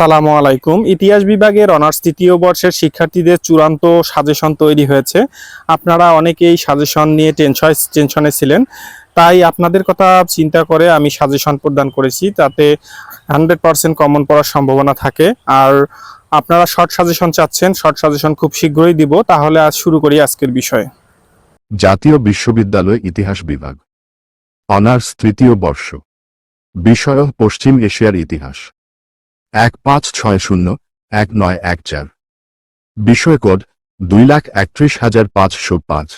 আসসালামু আলাইকুম। ইতিহাস বিভাগের অনার্স তৃতীয় বর্ষের শিক্ষার্থীদের চূড়ান্ত সাজেশন তৈরি হয়েছে। আপনারা অনেকেই সাজেশন নিয়ে টেনশন টেনশনে ছিলেন। তাই আপনাদের কথা চিন্তা করে আমি সাজেশন প্রদান করেছি, তাতে হান্ড্রেড পার্সেন্ট কমন পড়ার সম্ভাবনা থাকে। আর আপনারা শর্ট সাজেশন চাচ্ছেন, শর্ট সাজেশন খুব শীঘ্রই দিব। তাহলে আজ শুরু করি আজকের বিষয়ে। জাতীয় বিশ্ববিদ্যালয় ইতিহাস বিভাগ। অনার্স তৃতীয় বর্ষ। বিষয় পশ্চিম এশিয়ার ইতিহাস। এক পাঁচ ছয় শূন্য, এক নয় এক চার। বিষয় কোড দুই লাখ একত্রিশ হাজার পাঁচশো পাঁচ।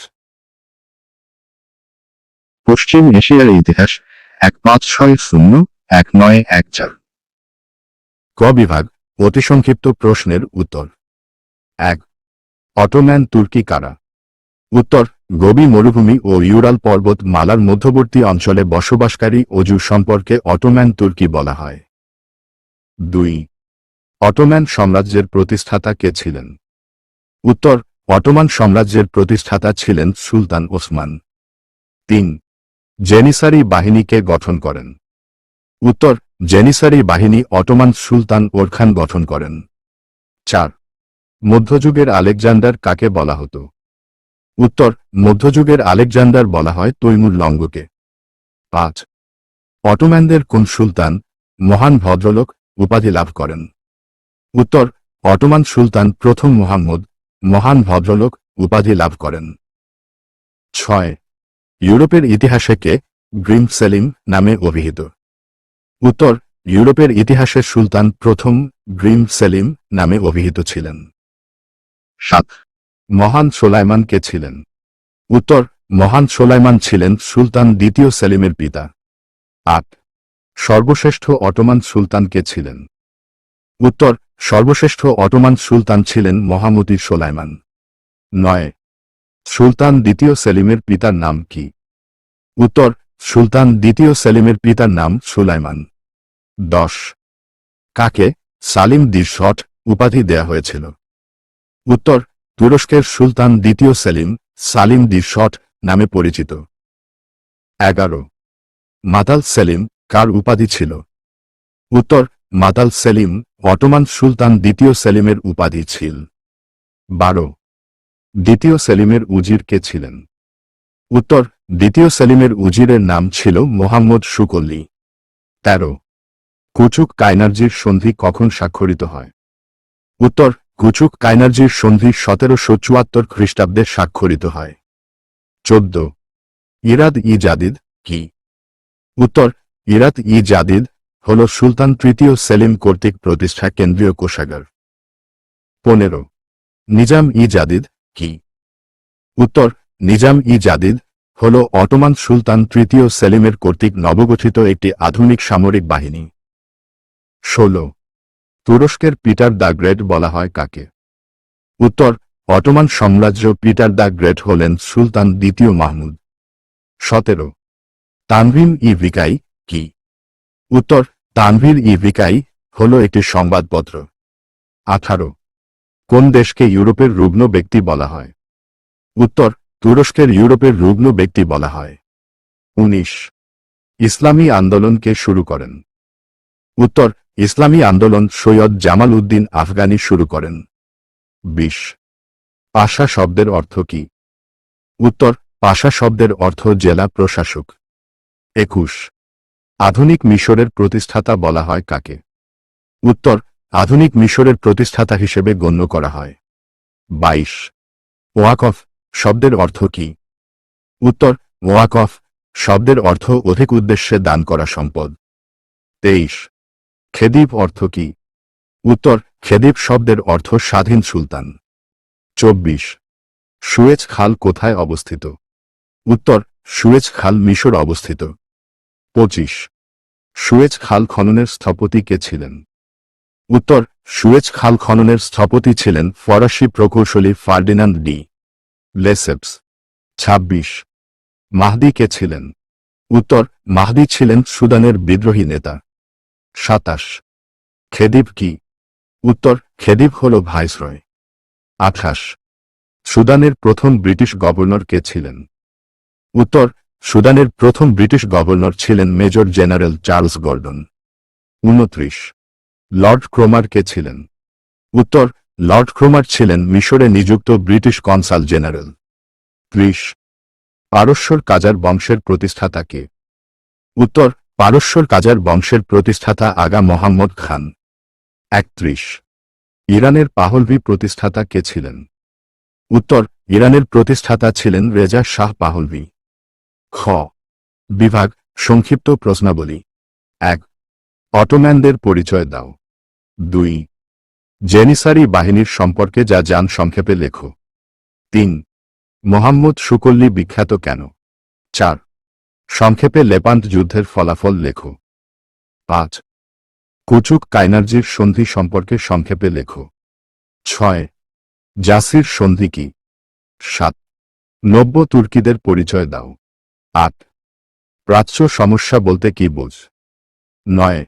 পশ্চিম এশিয়ার ইতিহাস এক পাঁচ ছয় শূন্য, এক নয় এক চার। ক বিভাগ অতি সংক্ষিপ্ত প্রশ্নের উত্তর। এক, অটোম্যান তুর্কি কারা? উত্তর গবি মরুভূমি ও ইউরাল পর্বত মালার মধ্যবর্তী অঞ্চলে বসবাসকারী অজু সম্পর্কে অটোম্যান তুর্কি বলা হয়। দুই। অটোম্যান সাম্রাজ্যের প্রতিষ্ঠাতা কে ছিলেন? উত্তর, অটোমান সাম্রাজ্যের প্রতিষ্ঠাতা ছিলেন সুলতান ওসমান। তিন। জেনিসারি বাহিনীকে গঠন করেন? উত্তর, জেনিসারি বাহিনী অটোমান সুলতান ওরখান গঠন করেন। চার। মধ্যযুগের আলেকজান্ডার কাকে বলা হতো? উত্তর, মধ্যযুগের আলেকজান্ডার বলা হয় তৈমুর লঙ্গকে। পাঁচ। অটোম্যানদের কোন সুলতান, মহান ভদ্রলোক উপাধি লাভ করেন। উত্তর, অটোমান সুলতান প্রথম মোহাম্মদ, মহান ভদ্রলোক, উপাধি লাভ করেন। ছয়, ইউরোপের ইতিহাসে কে? গ্রিম সেলিম নামে অভিহিত। উত্তর, ইউরোপের ইতিহাসে সুলতান প্রথম গ্রিম সেলিম নামে অভিহিত ছিলেন। সাত, মহান সোলাইমান কে ছিলেন? উত্তর, মহান সোলাইমান ছিলেন সুলতান দ্বিতীয় সেলিমের পিতা। আট সর্বশ্রেষ্ঠ অটোমান সুলতান কে ছিলেন? উত্তর, সর্বশ্রেষ্ঠ অটোমান সুলতান ছিলেন মহামতি সোলাইমান। নয়, সুলতান দ্বিতীয় সেলিমের পিতার নাম কি? উত্তর, সুলতান দ্বিতীয় সেলিমের পিতার নাম সুলাইমান। দশ, কাকে? সালিম দি শট উপাধি দেয়া হয়েছিল। উত্তর, তুরস্কের সুলতান দ্বিতীয় সেলিম সালিম দি শট নামে পরিচিত। এগারো, মাতাল সেলিম কার উপাধি ছিল? উত্তর মাতাল সেলিম অটোমান সুলতান দ্বিতীয় সেলিমের উপাধি ছিল। বারো, দ্বিতীয় সেলিমের উজির কে ছিলেন? উত্তর, দ্বিতীয় সেলিমের উজিরের নাম ছিল মোহাম্মদ সুকল্লি। তেরো, কুচুক কায়নার্জির সন্ধি কখন স্বাক্ষরিত হয়? উত্তর, কুচুক কাইনার্জির সন্ধি সতেরোশো চুয়াত্তর খ্রিস্টাব্দে স্বাক্ষরিত হয়। চোদ্দ ইরাদ ই জাদিদ কি? উত্তর ইরাত ই জাদিদ হল সুলতান তৃতীয় সেলিম কর্তৃক প্রতিষ্ঠা কেন্দ্রীয় কোষাগার। পনেরো, নিজাম ই জাদিদ কি? উত্তর, নিজাম ই জাদিদ হল অটোমান সুলতান তৃতীয় সেলিমের কর্তৃক নবগঠিত একটি আধুনিক সামরিক বাহিনী। ষোলো, তুরস্কের পিটার দ্য গ্রেট বলা হয় কাকে? উত্তর, অটোমান সাম্রাজ্য পিটার দ্য গ্রেট হলেন সুলতান দ্বিতীয় মাহমুদ। সতেরো, তানভিম ই ভিকাই কি? উত্তর, তানভীর ই ভিকাই হল একটি সংবাদপত্র। আঠারো, কোন দেশকে ইউরোপের রুগ্ন ব্যক্তি বলা হয়? উত্তর, তুরস্কের ইউরোপের রুগ্ন ব্যক্তি বলা হয়। উনিশ, ইসলামী আন্দোলনকে শুরু করেন। উত্তর, ইসলামী আন্দোলন সৈয়দ জামাল উদ্দিন আফগানি শুরু করেন। বিশ, পাশা শব্দের অর্থ কি? উত্তর, পাশা শব্দের অর্থ জেলা প্রশাসক। একুশ আধুনিক মিশরের প্রতিষ্ঠাতা বলা হয় কাকে? উত্তর, আধুনিক মিশরের প্রতিষ্ঠাতা হিসেবে গণ্য করা হয়। বাইশ, ওয়াকফ, শব্দের অর্থ কি? উত্তর, ওয়াকফ, শব্দের অর্থ অধিক উদ্দেশ্যে দান করা সম্পদ। তেইশ, খেদিব অর্থ কি? উত্তর, খেদিব শব্দের অর্থ স্বাধীন সুলতান। চব্বিশ, সুয়েজ খাল কোথায় অবস্থিত? উত্তর, সুয়েজ খাল মিশর অবস্থিত। পঁচিশ সুয়েজ খাল খননের স্থপতি কে ছিলেন? উত্তর, সুয়েজ খাল খননের স্থপতি ছিলেন ফরাসি প্রকৌশলী ফার্ডিনান্ড ডি লেসেপস। ২৬ মাহদি কে ছিলেন? উত্তর, মাহদি ছিলেন সুদানের বিদ্রোহী নেতা। সাতাশ, খেদিব কি? উত্তর, খেদিব হল ভাইসরয়। আঠাশ, সুদানের প্রথম ব্রিটিশ গভর্নর কে ছিলেন? উত্তর সুদানের প্রথম ব্রিটিশ গভর্নর ছিলেন মেজর জেনারেল চার্লস গর্ডন। উনত্রিশ। লর্ড ক্রোমার কে ছিলেন? উত্তর, লর্ড ক্রোমার ছিলেন মিশরে নিযুক্ত ব্রিটিশ কনসাল জেনারেল। ত্রিশ। পারস্যর কাজার বংশের প্রতিষ্ঠাতা কে? উত্তর, পারস্যর কাজার বংশের প্রতিষ্ঠাতা আগা মোহাম্মদ খান। একত্রিশ। ইরানের পাহলভি প্রতিষ্ঠাতা কে ছিলেন? উত্তর, ইরানের প্রতিষ্ঠাতা ছিলেন রেজা শাহ পাহলভি। খ। বিভাগ, সংক্ষিপ্ত প্রশ্নাবলী। এক, অটোম্যানদের পরিচয় দাও। দুই, জেনিসারি বাহিনীর সম্পর্কে যা যান সংক্ষেপে লেখো। তিন, মোহাম্মদ সুকল্লি বিখ্যাত কেন? চার, সংক্ষেপে লেপান্ত যুদ্ধের ফলাফল লেখো। পাঁচ, কুচুক কাইনার্জির সন্ধি সম্পর্কে সংক্ষেপে লেখো। ছয়, জাসির সন্ধি কি? সাত, নব্য তুর্কিদের পরিচয় দাও। আট। প্রাচ্য সমস্যা বলতে কি বোঝ? নয়।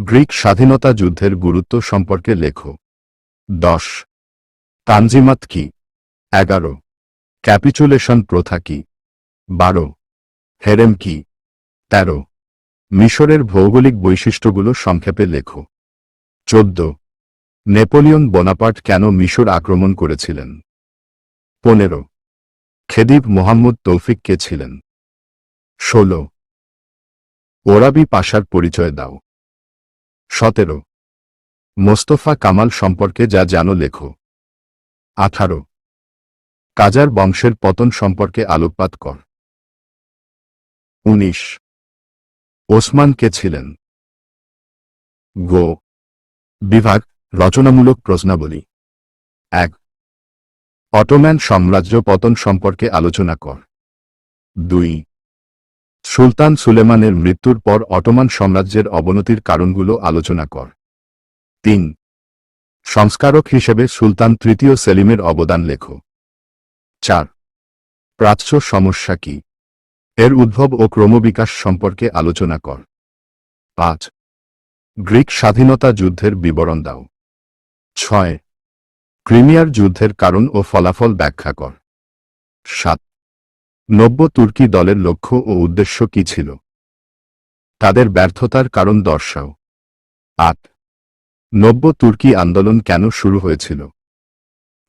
গ্রিক স্বাধীনতা যুদ্ধের গুরুত্ব সম্পর্কে লেখো। দশ। তানজিমাত কি? এগারো। ক্যাপিচুলেশন প্রথা কি? বারো। হেরেম কি? তেরো। মিশরের ভৌগোলিক বৈশিষ্ট্যগুলো সংক্ষেপে লেখো। চোদ্দ। নেপোলিয়ন বোনাপার্ট কেন মিশর আক্রমণ করেছিলেন? পনেরো। খেদিব মোহাম্মদ তৌফিক কে ছিলেন? ষোল। ওরাবি পাশার পরিচয় দাও। সতেরো। মোস্তফা কামাল সম্পর্কে যা জানো লেখো। আঠারো। কাজার বংশের পতন সম্পর্কে আলোকপাত কর। উনিশ। ওসমান কে ছিলেন? গো। বিভাগ, রচনামূলক প্রশ্নাবলী। এক। অটোম্যান সাম্রাজ্য পতন সম্পর্কে আলোচনা কর। দুই। সুলতান সুলেমানের মৃত্যুর পর অটোমান সাম্রাজ্যের অবনতির কারণগুলো আলোচনা কর। তিন। সংস্কারক হিসেবে সুলতান তৃতীয় সেলিমের অবদান লেখো। চার। প্রাচ্য সমস্যা কি? এর উদ্ভব ও ক্রমবিকাশ সম্পর্কে আলোচনা কর। পাঁচ। গ্রিক স্বাধীনতা যুদ্ধের বিবরণ দাও। ছয়। ক্রিমিয়ার যুদ্ধের কারণ ও ফলাফল ব্যাখ্যা কর। সাত। নব্য তুর্কি দলের লক্ষ্য ও উদ্দেশ্য কি ছিল? তাদের ব্যর্থতার কারণ দর্শাও। আট। নব্য তুর্কি আন্দোলন কেন শুরু হয়েছিল?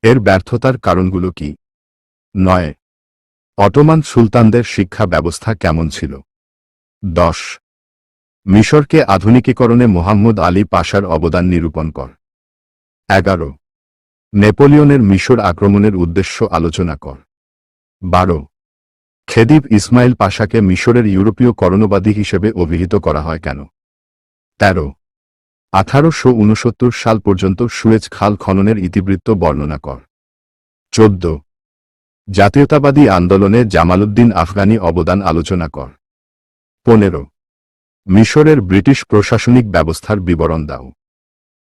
এর ব্যর্থতার কারণগুলো কি? নয়। অটোমান সুলতানদের শিক্ষা ব্যবস্থা কেমন ছিল? দশ। মিশরকে আধুনিকীকরণে মোহাম্মদ আলী পাশার অবদান নিরূপণ কর। এগারো। নেপোলিয়নের মিশর আক্রমণের উদ্দেশ্য আলোচনা কর। বারো। খেদিব ইসমাইল পাশাকে মিশরের ইউরোপীয় করণবাদী হিসেবে অভিহিত করা হয় কেন? তেরো। আঠারোশো উনসত্তর সাল পর্যন্ত সুয়েজ খাল খননের ইতিবৃত্ত বর্ণনা কর। চোদ্দ। জাতীয়তাবাদী আন্দোলনে জামালউদ্দিন আফগানি অবদান আলোচনা কর। পনেরো। মিশরের ব্রিটিশ প্রশাসনিক ব্যবস্থার বিবরণ দাও।